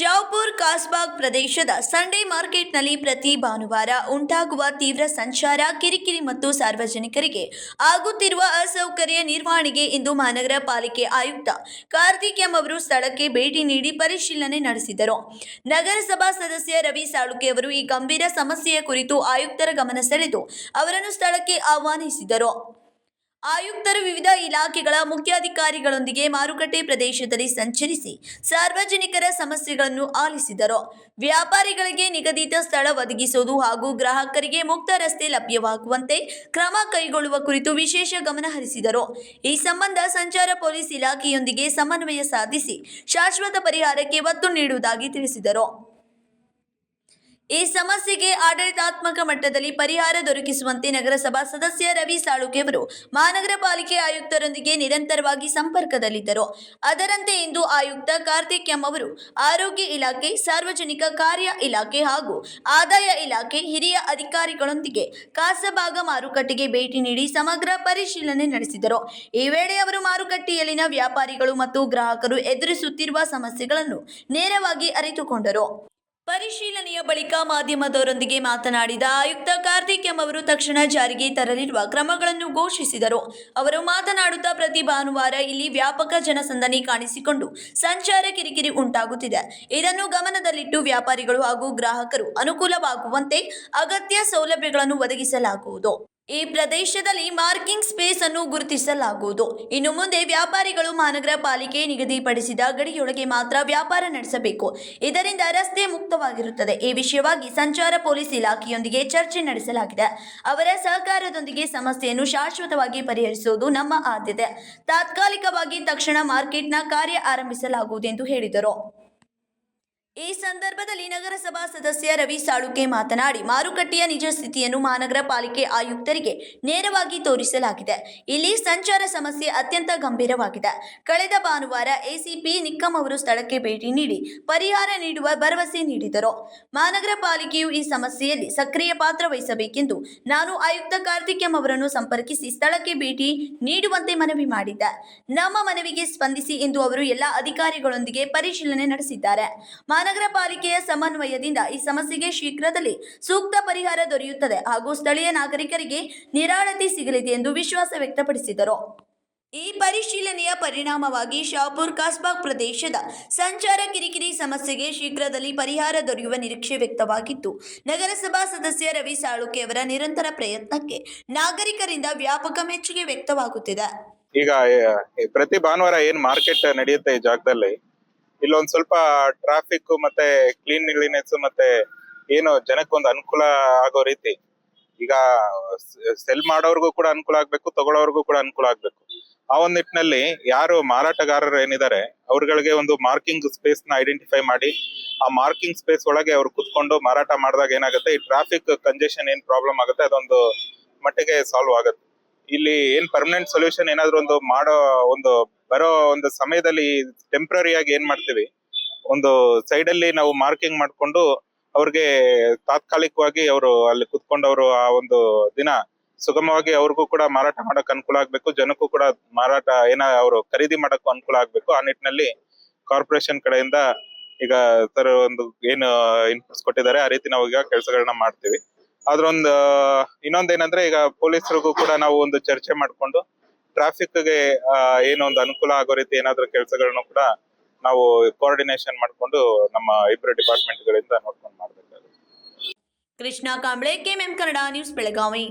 ಶಾವ್ಪುರ್ ಕಾಸ್ಬಾಗ್ ಪ್ರದೇಶದ ಸಂಡೇ ಮಾರ್ಕೆಟ್ನಲ್ಲಿ ಪ್ರತಿ ಭಾನುವಾರ ಉಂಟಾಗುವ ತೀವ್ರ ಸಂಚಾರ, ಕಿರಿಕಿರಿ ಮತ್ತು ಸಾರ್ವಜನಿಕರಿಗೆ ಆಗುತ್ತಿರುವ ಅಸೌಕರ್ಯ ನಿರ್ವಹಣೆಗೆ ಇಂದು ಮಹಾನಗರ ಪಾಲಿಕೆ ಆಯುಕ್ತ ಕಾರ್ತಿಕ್ ಎಂ ಅವರು ಸ್ಥಳಕ್ಕೆ ಭೇಟಿ ನೀಡಿ ಪರಿಶೀಲನೆ ನಡೆಸಿದರು. ನಗರಸಭಾ ಸದಸ್ಯ ರವಿ ಸಾಳುಕೆ ಅವರು ಈ ಗಂಭೀರ ಸಮಸ್ಯೆಯ ಕುರಿತು ಆಯುಕ್ತರ ಗಮನ ಸೆಳೆದು ಅವರನ್ನು ಸ್ಥಳಕ್ಕೆ ಆಹ್ವಾನಿಸಿದರು. ಆಯುಕ್ತರು ವಿವಿಧ ಇಲಾಖೆಗಳ ಮುಖ್ಯಾಧಿಕಾರಿಗಳೊಂದಿಗೆ ಮಾರುಕಟ್ಟೆ ಪ್ರದೇಶದಲ್ಲಿ ಸಂಚರಿಸಿ ಸಾರ್ವಜನಿಕರ ಸಮಸ್ಯೆಗಳನ್ನು ಆಲಿಸಿದರು. ವ್ಯಾಪಾರಿಗಳಿಗೆ ನಿಗದಿತ ಸ್ಥಳ ಒದಗಿಸುವುದು ಹಾಗೂ ಗ್ರಾಹಕರಿಗೆ ಮುಕ್ತ ರಸ್ತೆ ಲಭ್ಯವಾಗುವಂತೆ ಕ್ರಮ ಕೈಗೊಳ್ಳುವ ಕುರಿತು ವಿಶೇಷ ಗಮನ ಹರಿಸಿದರು. ಈ ಸಂಬಂಧ ಸಂಚಾರ ಪೊಲೀಸ್ ಇಲಾಖೆಯೊಂದಿಗೆ ಸಮನ್ವಯ ಸಾಧಿಸಿ ಶಾಶ್ವತ ಪರಿಹಾರಕ್ಕೆ ಒತ್ತು ನೀಡುವುದಾಗಿ ತಿಳಿಸಿದರು. ಈ ಸಮಸ್ಯೆಗೆ ಆಡಳಿತಾತ್ಮಕ ಮಟ್ಟದಲ್ಲಿ ಪರಿಹಾರ ದೊರಕಿಸುವಂತೆ ನಗರಸಭಾ ಸದಸ್ಯ ರವಿ ಸಾಳುಕೆ ಅವರು ಮಹಾನಗರ ಪಾಲಿಕೆ ಆಯುಕ್ತರೊಂದಿಗೆ ನಿರಂತರವಾಗಿ ಸಂಪರ್ಕದಲ್ಲಿದ್ದರು. ಅದರಂತೆ ಇಂದು ಆಯುಕ್ತ ಕಾರ್ತಿಕ್ ಎಂ ಅವರು ಆರೋಗ್ಯ ಇಲಾಖೆ, ಸಾರ್ವಜನಿಕ ಕಾರ್ಯ ಇಲಾಖೆ ಹಾಗೂ ಆದಾಯ ಇಲಾಖೆ ಹಿರಿಯ ಅಧಿಕಾರಿಗಳೊಂದಿಗೆ ಕಾಸಬಾಗ ಮಾರುಕಟ್ಟೆಗೆ ಭೇಟಿ ನೀಡಿ ಸಮಗ್ರ ಪರಿಶೀಲನೆ ನಡೆಸಿದರು. ಈ ವೇಳೆ ಅವರು ಮಾರುಕಟ್ಟೆಯಲ್ಲಿನ ವ್ಯಾಪಾರಿಗಳು ಮತ್ತು ಗ್ರಾಹಕರು ಎದುರಿಸುತ್ತಿರುವ ಸಮಸ್ಯೆಗಳನ್ನು ನೇರವಾಗಿ ಅರಿತುಕೊಂಡರು. ಪರಿಶೀಲನೆಯ ಬಳಿಕ ಮಾಧ್ಯಮದವರೊಂದಿಗೆ ಮಾತನಾಡಿದ ಆಯುಕ್ತ ಕಾರ್ತಿಕ್ ಎಂ ಅವರು ತಕ್ಷಣ ಜಾರಿಗೆ ತರಲಿರುವ ಕ್ರಮಗಳನ್ನು ಘೋಷಿಸಿದರು. ಅವರು ಮಾತನಾಡುತ್ತಾ ಪ್ರತಿ ಭಾನುವಾರ ಇಲ್ಲಿ ವ್ಯಾಪಕ ಜನಸಂದಣಿ ಕಾಣಿಸಿಕೊಂಡು ಸಂಚಾರ ಕಿರಿಕಿರಿ ಉಂಟಾಗುತ್ತಿದೆ. ಇದನ್ನು ಗಮನದಲ್ಲಿಟ್ಟು ವ್ಯಾಪಾರಿಗಳು ಹಾಗೂ ಗ್ರಾಹಕರು ಅನುಕೂಲವಾಗುವಂತೆ ಅಗತ್ಯ ಸೌಲಭ್ಯಗಳನ್ನು ಒದಗಿಸಲಾಗುವುದು. ಈ ಪ್ರದೇಶದಲ್ಲಿ ಮಾರ್ಕಿಂಗ್ ಸ್ಪೇಸ್ ಅನ್ನು ಗುರುತಿಸಲಾಗುವುದು. ಇನ್ನು ಮುಂದೆ ವ್ಯಾಪಾರಿಗಳು ಮಹಾನಗರ ಪಾಲಿಕೆ ನಿಗದಿಪಡಿಸಿದ ಗಡಿಯೊಳಗೆ ಮಾತ್ರ ವ್ಯಾಪಾರ ನಡೆಸಬೇಕು. ಇದರಿಂದ ರಸ್ತೆ ಮುಕ್ತವಾಗಿರುತ್ತದೆ. ಈ ವಿಷಯವಾಗಿ ಸಂಚಾರ ಪೊಲೀಸ್ ಇಲಾಖೆಯೊಂದಿಗೆ ಚರ್ಚೆ ನಡೆಸಲಾಗಿದೆ. ಅವರ ಸಹಕಾರದೊಂದಿಗೆ ಸಮಸ್ಯೆಯನ್ನು ಶಾಶ್ವತವಾಗಿ ಪರಿಹರಿಸುವುದು ನಮ್ಮ ಆದ್ಯತೆ. ತಾತ್ಕಾಲಿಕವಾಗಿ ತಕ್ಷಣ ಮಾರ್ಕೆಟ್ನ ಕಾರ್ಯ ಆರಂಭಿಸಲಾಗುವುದು ಎಂದು ಹೇಳಿದರು. ಈ ಸಂದರ್ಭದಲ್ಲಿ ನಗರಸಭಾ ಸದಸ್ಯ ರವಿ ಸಾಳುಕೆ ಮಾತನಾಡಿ, ಮಾರುಕಟ್ಟೆಯ ನಿಜ ಸ್ಥಿತಿಯನ್ನು ಮಹಾನಗರ ಪಾಲಿಕೆ ಆಯುಕ್ತರಿಗೆ ನೇರವಾಗಿ ತೋರಿಸಲಾಗಿದೆ. ಇಲ್ಲಿ ಸಂಚಾರ ಸಮಸ್ಯೆ ಅತ್ಯಂತ ಗಂಭೀರವಾಗಿದೆ. ಕಳೆದ ಭಾನುವಾರ ಎಸಿಪಿ ನಿಕ್ಕಂ ಅವರು ಸ್ಥಳಕ್ಕೆ ಭೇಟಿ ನೀಡಿ ಪರಿಹಾರ ನೀಡುವ ಭರವಸೆ ನೀಡಿದರು. ಮಹಾನಗರ ಪಾಲಿಕೆಯು ಈ ಸಮಸ್ಯೆಯಲ್ಲಿ ಸಕ್ರಿಯ ಪಾತ್ರ ವಹಿಸಬೇಕೆಂದು ನಾನು ಆಯುಕ್ತ ಕಾರ್ತಿಕ್ ಎಂ ಅವರನ್ನು ಸಂಪರ್ಕಿಸಿ ಸ್ಥಳಕ್ಕೆ ಭೇಟಿ ನೀಡುವಂತೆ ಮನವಿ ಮಾಡಿದ್ದೆ. ನಮ್ಮ ಮನವಿಗೆ ಸ್ಪಂದಿಸಿ ಎಂದು ಅವರು ಎಲ್ಲ ಅಧಿಕಾರಿಗಳೊಂದಿಗೆ ಪರಿಶೀಲನೆ ನಡೆಸಿದ್ದಾರೆ. ಮಹಾನಗರ ಪಾಲಿಕೆಯ ಸಮನ್ವಯದಿಂದ ಈ ಸಮಸ್ಯೆಗೆ ಶೀಘ್ರದಲ್ಲಿ ಸೂಕ್ತ ಪರಿಹಾರ ದೊರೆಯುತ್ತದೆ ಹಾಗೂ ಸ್ಥಳೀಯ ನಾಗರಿಕರಿಗೆ ನಿರಾಳತೆ ಸಿಗಲಿದೆ ಎಂದು ವಿಶ್ವಾಸ ವ್ಯಕ್ತಪಡಿಸಿದರು. ಈ ಪರಿಶೀಲನೆಯ ಪರಿಣಾಮವಾಗಿ ಶಾಪುರ್ ಕಾಸ್ಬಾಗ್ ಪ್ರದೇಶದ ಸಂಚಾರ ಕಿರಿಕಿರಿ ಸಮಸ್ಯೆಗೆ ಶೀಘ್ರದಲ್ಲಿ ಪರಿಹಾರ ದೊರೆಯುವ ನಿರೀಕ್ಷೆ ವ್ಯಕ್ತವಾಗಿದ್ದು ನಗರಸಭಾ ಸದಸ್ಯ ರವಿ ಸಾಳುಕೆ ಅವರ ನಿರಂತರ ಪ್ರಯತ್ನಕ್ಕೆ ನಾಗರಿಕರಿಂದ ವ್ಯಾಪಕ ಮೆಚ್ಚುಗೆ ವ್ಯಕ್ತವಾಗುತ್ತಿದೆ. ಈಗ ಪ್ರತಿ ಭಾನುವಾರ ಏನ್ ಮಾರ್ಕೆಟ್ ನಡೆಯುತ್ತೆ ಈ ಜಾಗದಲ್ಲಿ ಇಲ್ಲೊಂದ್ ಸ್ವಲ್ಪ ಟ್ರಾಫಿಕ್ ಮತ್ತೆ ಕ್ಲೀನ್ಲಿನೆಸ್ ಮತ್ತೆ ಏನು ಜನಕ್ಕೊಂದು ಅನುಕೂಲ ಆಗೋ ರೀತಿ. ಈಗ ಸೆಲ್ ಮಾಡೋರ್ಗು ಕೂಡ ಅನುಕೂಲ ಆಗ್ಬೇಕು, ತಗೊಳ್ಳೋರ್ಗೂ ಕೂಡ ಅನುಕೂಲ ಆಗ್ಬೇಕು. ಆ ಒಂದ್ ನಿಟ್ಟಿನಲ್ಲಿ ಯಾರು ಮಾರಾಟಗಾರರು ಏನಿದ್ದಾರೆ ಅವ್ರಗಳಿಗೆ ಒಂದು ಮಾರ್ಕಿಂಗ್ ಸ್ಪೇಸ್ನ ಐಡೆಂಟಿಫೈ ಮಾಡಿ, ಆ ಮಾರ್ಕಿಂಗ್ ಸ್ಪೇಸ್ ಒಳಗೆ ಅವ್ರು ಕುತ್ಕೊಂಡು ಮಾರಾಟ ಮಾಡಿದಾಗ ಏನಾಗುತ್ತೆ, ಈ ಟ್ರಾಫಿಕ್ ಕಂಜೆಷನ್ ಏನ್ ಪ್ರಾಬ್ಲಮ್ ಆಗುತ್ತೆ, ಅದೊಂದು ಮಟ್ಟಿಗೆ ಸಾಲ್ವ್ ಆಗುತ್ತೆ. ಇಲ್ಲಿ ಏನ್ ಪರ್ಮನೆಂಟ್ ಸೊಲ್ಯೂಷನ್ ಏನಾದ್ರು ಒಂದು ಮಾಡೋ ಒಂದು ಬರೋ ಒಂದು ಸಮಯದಲ್ಲಿ ಟೆಂಪ್ರರಿ ಆಗಿ ಏನ್ ಮಾಡ್ತೀವಿ? ಒಂದು ಸೈಡ್ ಅಲ್ಲಿ ನಾವು ಮಾರ್ಕಿಂಗ್ ಮಾಡ್ಕೊಂಡು ಅವ್ರಿಗೆ ತಾತ್ಕಾಲಿಕವಾಗಿ ಅವರು ಅಲ್ಲಿ ಕುತ್ಕೊಂಡು ಅವರು ಆ ಒಂದು ದಿನ ಸುಗಮವಾಗಿ ಅವ್ರಿಗೂ ಕೂಡ ಮಾರಾಟ ಮಾಡಕ್ ಅನುಕೂಲ ಆಗ್ಬೇಕು, ಜನಕ್ಕೂ ಕೂಡ ಮಾರಾಟ ಏನ ಅವರು ಖರೀದಿ ಮಾಡಕ್ಕೂ ಅನುಕೂಲ ಆಗ್ಬೇಕು. ಆ ನಿಟ್ಟಿನಲ್ಲಿ ಕಾರ್ಪೊರೇಷನ್ ಕಡೆಯಿಂದ ಈಗ ತರ ಒಂದು ಏನು ಇನ್ಪುಟ್ಸ್ ಕೊಟ್ಟಿದ್ದಾರೆ, ಆ ರೀತಿ ನಾವು ಈಗ ಕೆಲಸಗಳನ್ನ ಮಾಡ್ತೀವಿ. ಅದ್ರೊಂದು ಇನ್ನೊಂದೇನಂದ್ರೆ ಈಗ ಪೊಲೀಸರಿಗೂ ಕೂಡ ನಾವು ಒಂದು ಚರ್ಚೆ ಮಾಡ್ಕೊಂಡು ಟ್ರಾಫಿಕ್ಗೆ ಏನೋ ಒಂದು ಅನುಕೂಲ ಆಗೋ ರೀತಿ ಏನಾದ್ರು ಕೆಲಸಗಳನ್ನು ಕೂಡ ನಾವು ಕೋಆರ್ಡಿನೇಷನ್ ಮಾಡಿಕೊಂಡು ನಮ್ಮ ಇಬ್ಬರು ಡಿಪಾರ್ಟ್ಮೆಂಟ್ಗಳಿಂದ ನೋಡ್ಕೊಂಡು ಮಾಡಬೇಕಾಗುತ್ತೆ. Krishna Kamble, KMM Kannada news Belagavi.